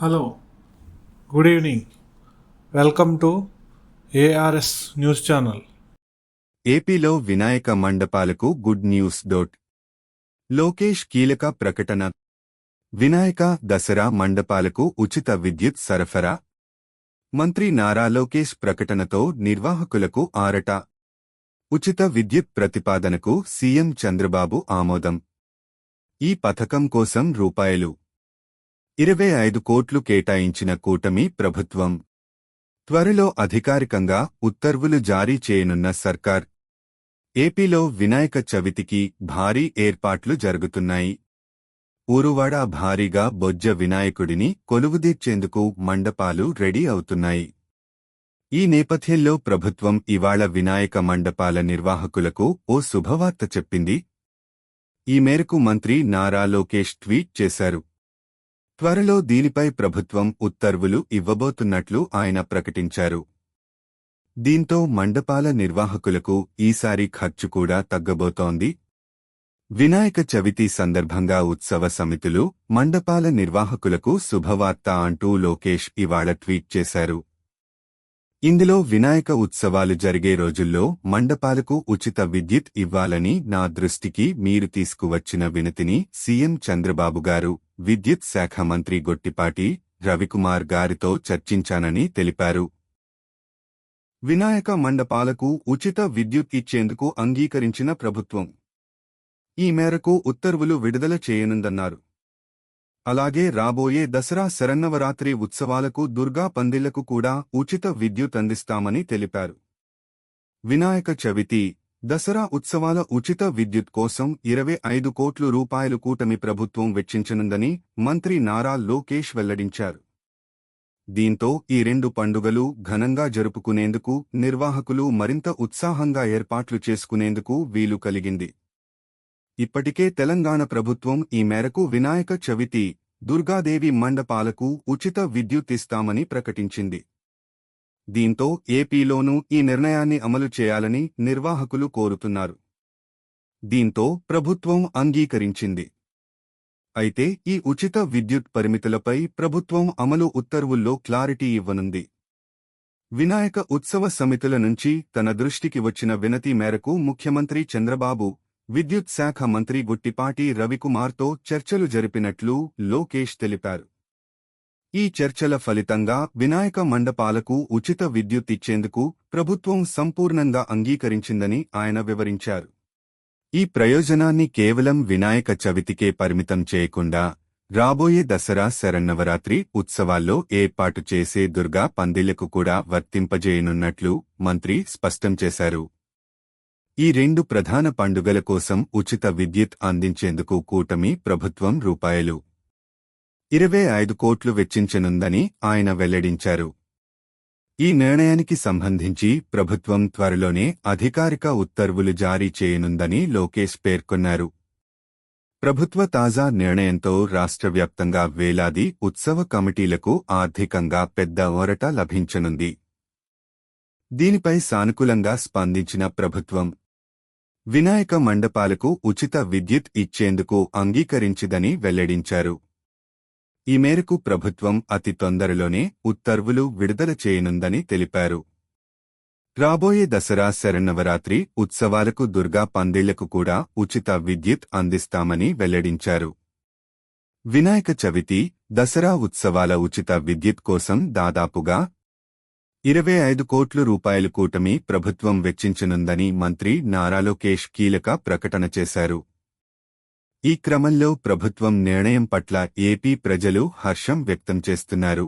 Hello good evening. Welcome to ARS news channel. ఏపీలో వినాయక మండపాలకు good news డోట్. లోకేష్ కీలక ప్రకటన. వినాయక దసరా మండపాలకు ఉచిత విద్యుత్ సరఫరా. మంత్రి నారా లోకేష్ ప్రకటనతో నిర్వాహకులకు ఆరట. ఉచిత విద్యుత్ ప్రతిపాదనకు సీఎం చంద్రబాబు ఆమోదం. ఈ పథకం కోసం రూపాయలు. ఇరవై ఐదు కోట్లు కేటాయించిన కూటమి ప్రభుత్వం. త్వరలో అధికారికంగా ఉత్తర్వులు జారీ చేయనున్న సర్కార్. ఏపీలో వినాయక చవితికి భారీ ఏర్పాట్లు జరుగుతున్నాయి. ఊరువాడ భారీగా బొజ్జ వినాయకుడిని కొలువుదీర్చేందుకు మండపాలు రెడీ అవుతున్నాయి. ఈ నేపథ్యంలో ప్రభుత్వం ఇవాళ వినాయక మండపాల నిర్వాహకులకు ఓ శుభవార్త చెప్పింది. ఈ మేరకు మంత్రి నారా లోకేష్ ట్వీట్ చేశారు. త్వరలో దీనిపై ప్రభుత్వం ఉత్తర్వులు ఇవ్వబోతున్నట్లు ఆయన ప్రకటించారు. దీంతో మండపాల నిర్వాహకులకు ఈసారి ఖర్చు కూడా తగ్గబోతోంది. వినాయక చవితి సందర్భంగా ఉత్సవ సమితులు మండపాల నిర్వాహకులకు శుభవార్త అంటూ లోకేష్ ఇవాళ ట్వీట్ చేశారు. ఇందులో వినాయక ఉత్సవాలు జరిగే రోజుల్లో మండపాలకు ఉచిత విద్యుత్ ఇవ్వాలని నా దృష్టికి మీరు తీసుకువచ్చిన వినతిని సీఎం చంద్రబాబు గారు విద్యుత్ శాఖ మంత్రి గొట్టిపాటి రవికుమార్ గారితో చర్చించానని తెలిపారు. వినాయక మండపాలకు ఉచిత విద్యుత్ ఇచ్చేందుకు అంగీకరించిన ప్రభుత్వం ఈ మేరకు ఉత్తర్వులు విడుదల చేయనుందన్నారు. అలాగే రాబోయే దసరా శరన్నవరాత్రి ఉత్సవాలకు దుర్గా పందిళ్ళకు కూడా ఉచిత విద్యుత్ అందిస్తామని తెలిపారు. వినాయక చవితి దసరా ఉత్సవాల ఉచిత విద్యుత్ కోసం ఇరవై ఐదు కోట్లు రూపాయలు కూటమి ప్రభుత్వం వెచ్చించనుందని మంత్రి నారా లోకేష్ వెల్లడించారు. దీంతో ఈ రెండు పండుగలు ఘనంగా జరుపుకునేందుకు నిర్వాహకులు మరింత ఉత్సాహంగా ఏర్పాట్లు చేసుకునేందుకు వీలు కలిగింది. ఇప్పటికే తెలంగాణ ప్రభుత్వం ఈ మేరకు వినాయక చవితి దుర్గాదేవి మండపాలకు ఉచిత విద్యుత్ ఇస్తామని ప్రకటించింది. దీంతో ఏపీలోనూ ఈ నిర్ణయాన్ని అమలు చేయాలని నిర్వాహకులు కోరుతున్నారు. దీంతో ప్రభుత్వం అంగీకరించింది. అయితే ఈ ఉచిత విద్యుత్ పరిమితులపై ప్రభుత్వం అమలు ఉత్తర్వుల్లో క్లారిటీ ఇవ్వనుంది. వినాయక ఉత్సవ సమితుల నుంచి తన దృష్టికి వచ్చిన వినతి మేరకు ముఖ్యమంత్రి చంద్రబాబు విద్యుత్ శాఖ మంత్రి గుట్టిపాటి రవికుమార్తో చర్చలు జరిపినట్లు లోకేష్ తెలిపారు. ఈ చర్చల ఫలితంగా వినాయక మండపాలకు ఉచిత విద్యుత్ ఇచ్చేందుకు ప్రభుత్వం సంపూర్ణంగా అంగీకరించిందని ఆయన వివరించారు. ఈ ప్రయోజనాన్ని కేవలం వినాయక చవితికే పరిమితం చేయకుండా రాబోయే దసరా శరన్నవరాత్రి ఉత్సవాల్లో ఏర్పాటు చేసే దుర్గా పందిళ్ళకు కూడా వర్తింపజేయనున్నట్లు మంత్రి స్పష్టం చేశారు. ఈ రెండు ప్రధాన పండుగల కోసం ఉచిత విద్యుత్ అందించేందుకు కూటమి ప్రభుత్వం రూపాయలు ఇరవై ఐదు కోట్లు వెచ్చించనుందని ఆయన వెల్లడించారు. ఈ నిర్ణయానికి సంబంధించి ప్రభుత్వం త్వరలోనే అధికారిక ఉత్తర్వులు జారీ చేయనుందని లోకేష్ పేర్కొన్నారు. ప్రభుత్వ తాజా నిర్ణయంతో రాష్ట్ర వ్యాప్తంగా వేలాది ఉత్సవ కమిటీలకు ఆర్థికంగా పెద్ద ఓరట లభించనుంది. దీనిపై సానుకూలంగా స్పందించిన ప్రభుత్వం వినాయక మండపాలకు ఉచిత విద్యుత్ ఇచ్చేందుకు అంగీకరించిదని వెల్లడించారు. ఈ మేరకు ప్రభుత్వం అతి తొందరలోనే ఉత్తర్వులు విడుదల చేయనుందని తెలిపారు. రాబోయే దసరా శరన్నవరాత్రి ఉత్సవాలకు దుర్గా పందిళ్ళకు కూడా ఉచిత విద్యుత్ అందిస్తామని వెల్లడించారు. వినాయక చవితి దసరా ఉత్సవాల ఉచిత విద్యుత్ కోసం దాదాపుగా ఇరవై ఐదు కోట్ల రూపాయలు కూటమి ప్రభుత్వం వెచ్చించనుందని మంత్రి నారా లోకేష్ కీలక ప్రకటన చేశారు. ఈ క్రమంలో ప్రభుత్వం నిర్ణయం పట్ల ఏపీ ప్రజలు హర్షం వ్యక్తం చేస్తున్నారు.